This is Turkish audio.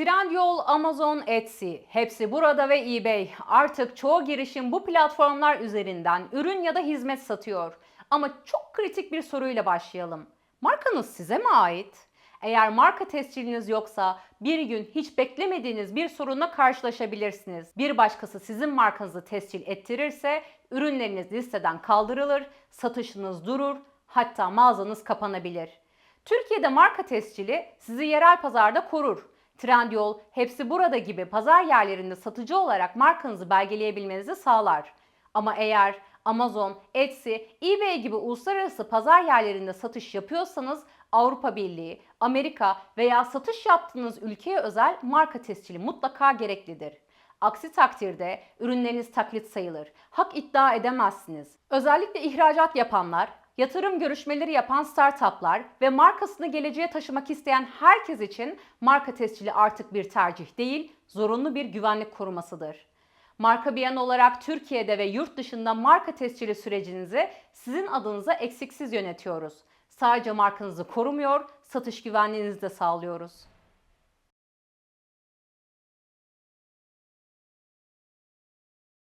Trendyol, Amazon, Etsy hepsi burada ve eBay. Artık çoğu girişim bu platformlar üzerinden ürün ya da hizmet satıyor. Ama çok kritik bir soruyla başlayalım. Markanız size mi ait? Eğer marka tesciliniz yoksa bir gün hiç beklemediğiniz bir sorunla karşılaşabilirsiniz. Bir başkası sizin markanızı tescil ettirirse ürünleriniz listeden kaldırılır, satışınız durur, hatta mağazanız kapanabilir. Türkiye'de marka tescili sizi yerel pazarda korur. Trendyol, hepsi burada gibi pazar yerlerinde satıcı olarak markanızı belgeleyebilmenizi sağlar. Ama eğer Amazon, Etsy, eBay gibi uluslararası pazar yerlerinde satış yapıyorsanız Avrupa Birliği, Amerika veya satış yaptığınız ülkeye özel marka tescili mutlaka gereklidir. Aksi takdirde ürünleriniz taklit sayılır. Hak iddia edemezsiniz. Özellikle ihracat yapanlar, yatırım görüşmeleri yapan startuplar ve markasını geleceğe taşımak isteyen herkes için marka tescili artık bir tercih değil, zorunlu bir güvenlik korumasıdır. Marka Biyan olarak Türkiye'de ve yurt dışında marka tescili sürecinizi sizin adınıza eksiksiz yönetiyoruz. Sadece markanızı korumuyor, satış güvenliğinizi de sağlıyoruz.